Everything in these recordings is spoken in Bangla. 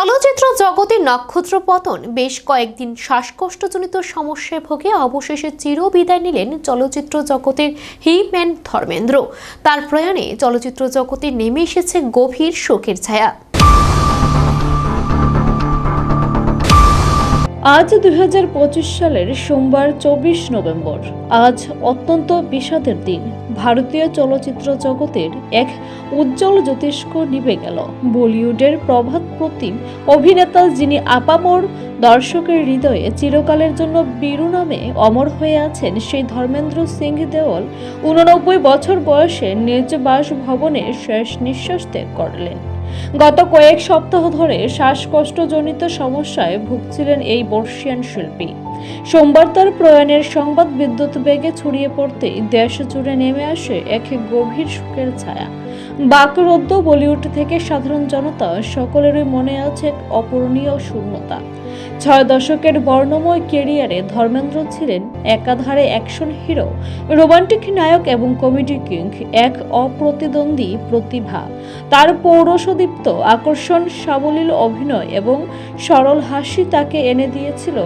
চলচ্চিত্র জগতে নক্ষত্র পতন বেশ কয়েকদিন শ্বাসকষ্টজনিত সমস্যায় ভোগে অবশেষে চিরবিদায় নিলেন চলচ্চিত্র জগতের হিম্যান ধর্মেন্দ্র। তার প্রয়াণে চলচ্চিত্র জগতে নেমে এসেছে গভীর শোকের ছায়া। আজ দু হাজার পঁচিশ সালের সোমবার চব্বিশ নভেম্বর। আজ অত্যন্ত বিষাদের দিন। ভারতীয় চলচ্চিত্র জগতের এক উজ্জ্বল জ্যোতিষ্ক নিভে গেল। বলিউডের প্রভাত প্রতিম অভিনেতা যিনি আপামর দর্শকের হৃদয়ে চিরকালের জন্য বীরু নামে অমর হয়ে আছেন সেই ধর্মেন্দ্র সিং দেওয়াল উননব্বই বছর বয়সে নিজ বাসভবনে শেষ নিঃশ্বাস ত্যাগ করলেন। গত কয়েক সপ্তাহ ধরে শ্বাসকষ্টজনিত সমস্যায় ভুগছিলেন এই বর্ষিয়ান শিল্পী। সোমবার তার প্রয়াণের সংবাদ বিদ্যুৎ বেগে ছড়িয়ে পড়তেই দেশ জুড়ে নেমে আসে এক গভীর শোকের ছায়া। বাকরুদ্ধ বলিউড থেকে সাধারণ জনতা, সকলেরই মনে আছে এক অপূরণীয় শূন্যতা। ছয় দশকের বর্ণময় কেরিয়ারে ধর্মেন্দ্র ছিলেন একাধারে অ্যাকশন হিরো, রোমান্টিক নায়ক এবং কমেডি কিং, এক অপ্রতিদ্বন্দ্বী প্রতিভা। তার পৌরসদীপ্ত আকর্ষণ, সাবলীল অভিনয় এবং সরল হাসি তাকে এনে দিয়েছিল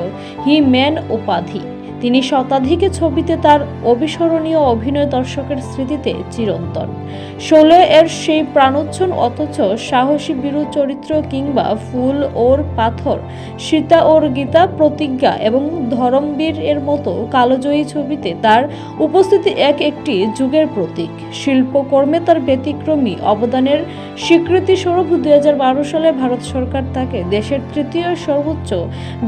হি ম্যান नैन उपाधि। তিনি শতাধিক ছবিতে তার অবিস্মরণীয় অভিনয় দর্শকের স্মৃতিতে চিরন্তন। শোলে এর সেই প্রাণোচ্ছন অথচ সাহসী বীরু চরিত্র কিংবা ফুল, ওর পাথর, সীতা ওর গীতা, প্রতিজ্ঞা এবং ধরমবীর এর মতো কালোজয়ী ছবিতে তার উপস্থিতি এক একটি যুগের প্রতীক। শিল্পকর্মে তার ব্যতিক্রমী অবদানের স্বীকৃতিস্বরূপ দুই হাজার বারো সালে ভারত সরকার তাকে দেশের তৃতীয় সর্বোচ্চ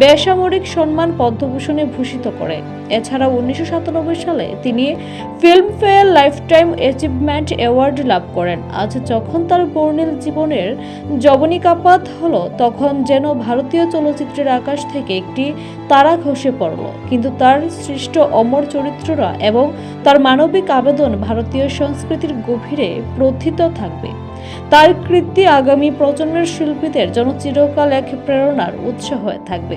বেসামরিক সম্মান পদ্মভূষণে ভূষিত করে। এছাড়া উনিশশো সালে তিনি ফিল্মফেয়ার লাইফটাইম অ্যাচিভমেন্ট অ্যাওয়ার্ড লাভ করেন। আজ যখন তার বর্ণিল জীবনের জবনিকাপাত হলো, তখন যেন ভারতীয় চলচ্চিত্রের আকাশ থেকে একটি তারা খসে পড়ল। কিন্তু তার সৃষ্ট অমর চরিত্ররা এবং তার মানবিক আবেদন ভারতীয় সংস্কৃতির গভীরে প্রথিত থাকবে। তার কৃতি আগামী প্রজন্মের শিল্পীদের জন্য চিরকাল এক প্রেরণার উৎস হয়ে থাকবে।